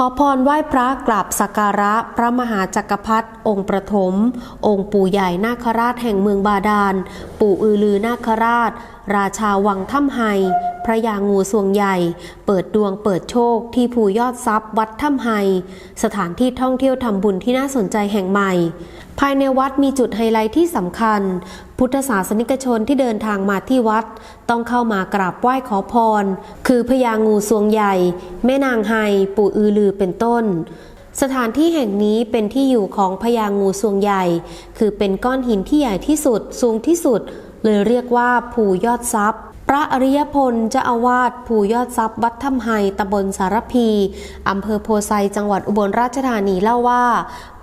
ขอพรไหว้พระกราบสักการะพระมหาจักรพรรดิองค์ประถม องค์ปู่ใหญ่นาคราชแห่งเมืองบาดาล ปู่อือลือนาคราช ราชาวังถ้ำไฮ ระยางูสวงใหญ่ เปิดดวงเปิดโชคที่ภูยอดทรัพย์วัดถ้ำไฮสถานที่ท่องเที่ยวทำบุญที่น่าสนใจแห่งใหม่ ภายในวัดมีจุดไฮไลท์ที่สำคัญ พุทธศาสนิกชนที่เดินทางมาที่วัด ต้องเข้ามากราบไหว้ขอพร คือพญางูสวงใหญ่ แม่นางไฮปู่อือลือเป็นต้นสถานที่แห่งนี้เป็นที่อยู่ของพญางูสวงใหญ่ คือเป็นก้อนหินที่ใหญ่ที่สุด สูงที่สุด เลยเรียกว่าภูยอดทรัพย์ พระอริยพลเจ้าอาวาสภูยอดทรัพย์วัดถ้ำไฮตำบลสารพีอำเภอโพไซจังหวัดอุบลราชธานีเล่าว่า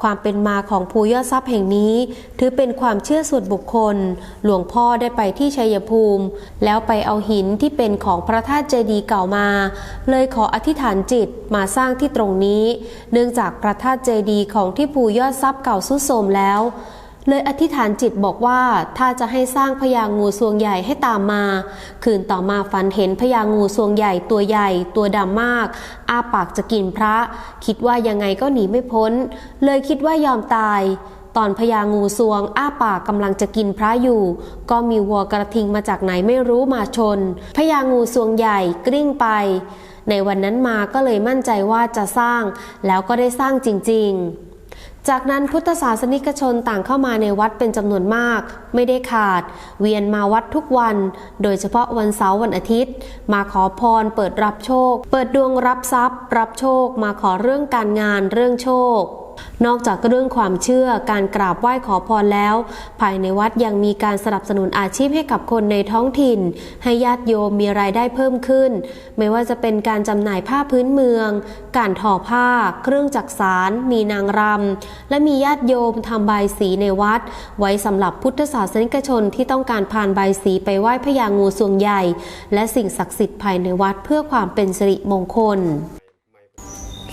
ความเป็นมาของภูยอดทรัพย์แห่งนี้ ถือเป็นความเชื่อส่วนบุคคล หลวงพ่อได้ไปที่ชัยภูมิ แล้วไปเอาหินที่เป็นของพระธาตุเจดีย์เก่ามา เลยขออธิษฐานจิตมาสร้างที่ตรงนี้ เนื่องจากพระธาตุเจดีย์ของที่ภูยอดทรัพย์เก่าสุดโทรมแล้ว เลยอธิษฐานจิตบอกว่าถ้าจะให้สร้างพญางูสวงใหญ่ให้ตามมา คืนต่อมาฝันเห็นพญางูสวงใหญ่ตัวใหญ่ตัวดำมาก อ้าปากจะกินพระ คิดว่ายังไงก็หนีไม่พ้น เลยคิดว่ายอมตาย ตอนพญางูสวง อ้าปากกำลังจะกินพระอยู่ ก็มีวัวกระทิงมาจากไหนไม่รู้มาชนพญางูสวงใหญ่กลิ้งไป ในวันนั้นมาก็เลยมั่นใจว่าจะสร้าง แล้วก็ได้สร้างจริง ๆ จากนั้นพุทธศาสนิกชนต่างเข้ามาในวัดเป็นจำนวนมาก ไม่ได้ขาด เวียนมาวัดทุกวัน โดยเฉพาะวันเสาร์วันอาทิตย์ มาขอพร เปิดรับโชค เปิดดวงรับทรัพย์ รับโชค มาขอเรื่องการงานเรื่องโชค นอกจากเรื่องความเชื่อการกราบไหว้ขอพรแล้ว ภายในวัดยังมีการสนับสนุนอาชีพให้กับคนในท้องถิ่น ให้ญาติโยมมีรายได้เพิ่มขึ้น ไม่ว่าจะเป็นการจำหน่ายผ้าพื้นเมือง การทอผ้า เครื่องจักสาร มีนางรำและมีญาติโยมทำใบายสีในวัด ไว้สำหรับพุทธศาสนิกชนที่ต้องการผ่านใบายสีไปไหว้พญางูสวงใหญ่ และสิ่งศักดิ์สิทธิ์ภายในวัดเพื่อความเป็นสิริมงคล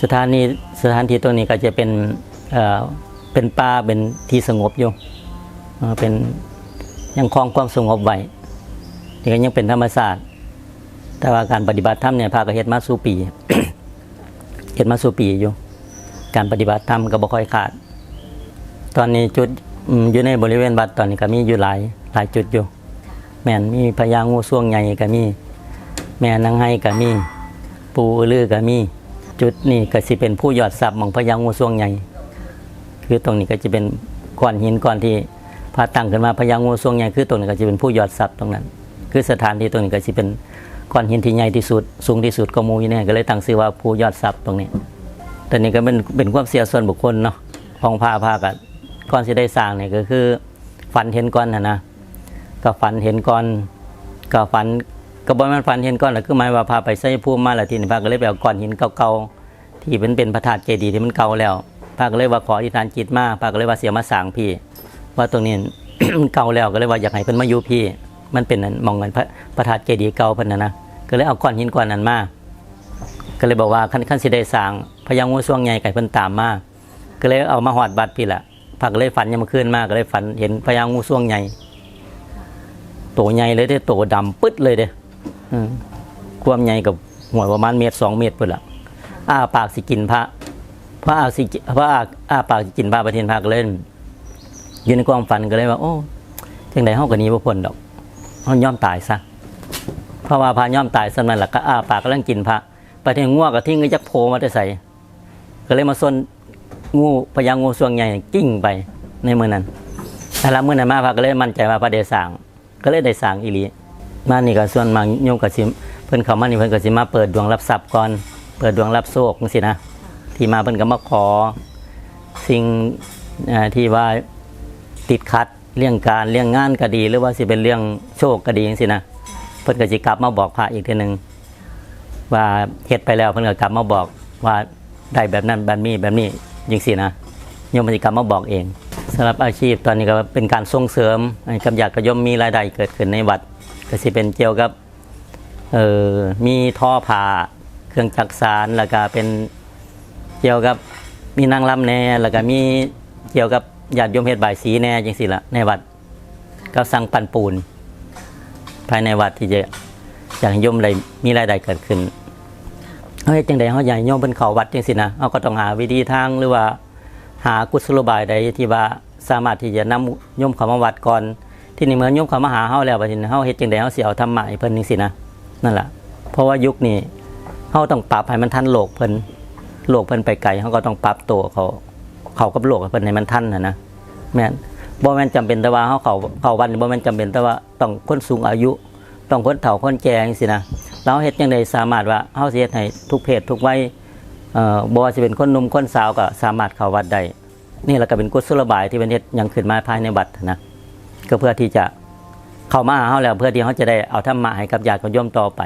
สถานี สถานที่ตรงนี้ก็จะเป็นเป็นป่าเป็นที่สงบอยู่เป็นยังคลองความสงบไว้นี่ก็ยังเป็นธรรมศาสตร์แต่ว่าการปฏิบัติธรรมเนี่ยพากเฮ็ดมาสู่ปีเฮ็ดมาสู่ปีอยู่ การปฏิบัติธรรมก็บ่ค่อยขาด ตอนนี้จุดอืมอยู่ในบริเวณวัดตอนนี้ก็มีอยู่หลายหลายจุดอยู่ แม่นมีพญางูส่วงใหญ่ก็มี แม่นางไห้ก็มี ปูอือลือก็มี จุดนี้ก็สิเป็นผู้ยอดทรัพย์ของพญางูส่วงใหญ่ คือตรงนี้ก็จะเป็นก้อนหินก้อนที่พาตั้งขึ้นมาพญางูส่วงใหญ่คือตรงนี้ก็จะเป็นผู้ยอดทรัพย์ตรงนั้น คือสถานที่ตรงนี้ก็จะเป็นก้อนหินที่ใหญ่ที่สุด สูงที่สุดก็มูยเนี่ยก็เลยตั้งชื่อว่าผู้ยอดทรัพย์ตรงนี้แตอนนี้ก็เป็นเป็นความเสียส่วนบุคคลเนาะของพาพากันก่อนที่ได้สร้างเนี่ยก็คือฝันเห็นก้อนนะนะก็ฝันเห็นก้อนก็ฝัน ก็บอกมันฝันเห็นก้อนแล้วคือหมายว่าพาไปใส่ภูมิมาแล้วทีนี้พาก็เลยไปเอาก้อนหินเก่าๆที่เป็นเป็นพระธาตุเจดีย์ที่มันเก่าแล้วพาก็เลยว่าขออธิษฐานจิตมาพาก็เลยว่าเสียมาสางพี่ ว่าตรงนี้เก่าแล้วก็เลยว่าอยากให้เพิ่นมาอยู่พี่ มันเป็นนั้นมองเงินพระพระธาตุเจดีย์เก่าเพิ่นนะนะก็เลยเอาก้อนหินก้อนนั้นมาก็เลยบอกว่าขั้นขั้นสิได้สางพญางูส่วงใหญ่ไก่เพิ่นตามมาก็เลยเอามาหอดบัตรพี่ละพาก็เลยฝันยังมาคืนมากก็เลยฝันเห็นพญางูส่วงใหญ่ตัวใหญ่เลยเด้ตัวดำปึ๊ดเลยเด้อ ความใหญ่กับหัวประมาณเมตรสองเมตรพุ่นละอ้าปากสิกินพระพระอาสิกิพระอาอ้าปากสิกินพระประเทศพระก็เล่นอยู่ในความฝันก็เลยว่า โอ้จังใดเฮาก็หนี้บ่พ้นดอกเฮายอมตายซะเพราะว่าพระยอมตายสำนั้นล่ะก็อ้าปากกำลังกินพระประเทศงัวก็ทิ้งก็จักโผล่มาแต่ใส่ก็เลยมาซนงูพญางูส่วงใหญ่กิ้งไปในมื้อนั้นแต่ละมื้อนั้นมาพระก็เลยมั่นใจว่าพระได้สร้างก็เลยได้สร้างอีหลี มานี่ก็ส่วนมากโยมก็สิเพิ่นเข้ามานี่เพิ่นก็สิมาเปิดดวงรับทรัพย์ก่อน เปิดดวงรับโชคจังซี่นะที่มาเพิ่นก็มาขอ สิ่งที่ว่าติดขัดเรื่องการเรื่องงานก็ดี หรือว่าสิเป็นเรื่องโชคก็ดีจังซี่นะเพิ่นก็สิกลับมาบอกพระอีกทีหนึงว่าเฮ็ดไปแล้วเพิ่นก็กลับมาบอกว่าได้แบบนั้นแบบนี้แบบนี้จังซี่นะโยมมันสิกลับมาบอกเอง สำหรับอาชีพตอนนี้ก็เป็นการส่งเสริมให้กำยัดกระยมมีรายได้เกิดขึ้นในวัดก็สิเป็นเกี่ยวกับเออมีท่อผ่าเครื่องจักสารแล้วก็เป็นเกี่ยวกับมีนางรำแน่แล้วก็มีเกี่ยวกับญาติโยมเฮ็ดบายสีแน่จังซี่ละในวัดก็สั่งปั่นปูน ภายในวัดที่จะอยากให้โยมได้มีรายได้เกิดขึ้นเฮ้ยจังใดเฮาใหญ่โยมเพิ่นเขาวัดจังซี่นะเฮาก็ต้องหาวิธีทางหรือว่า หากุศโลบายใดที่ว่าสามารถที่จะนำโยมเขามาวัดก่อน ที่นี่เมื่อโยมเขามาหาเฮาแล้วบัดนี้เฮาเฮ็ดจังใดเฮาสิเอาธรรมะให้เพิ่นจังซี่นะนั่นล่ะเพราะว่ายุคนี้เฮาต้องปรับให้มันทันโลกเพิ่นโลกเพิ่นไปไกลเฮาก็ต้องปรับตัวเขา เขากับโลกเพิ่นให้มันทันน่ะนะแม่นบ่แม่นจำเป็นแต่ว่าเฮาเขาเขาวันบ่แม่นจำเป็นแต่ว่าต้องคนสูงอายุ ต้องคนเฒ่าคนแก่จังซี่นะแล้วเฮ็ดจังไดสามารถว่าเฮาสิเฮ็ดให้ทุกเพศทุกวัย เอ่อบ่ว่าสิเป็นคนหนุ่มคนสาวก็สามารถเข้าวัดได้นี่แหละก็เป็นกุศลบายที่เป็นเฮ็ดยังขึ้นมาภายในวัดนะก็เพื่อที่จะเข้ามาหาเฮาแล้วเพื่อที่เขาจะได้เอาธรรมะให้กับญาติโยมต่อไป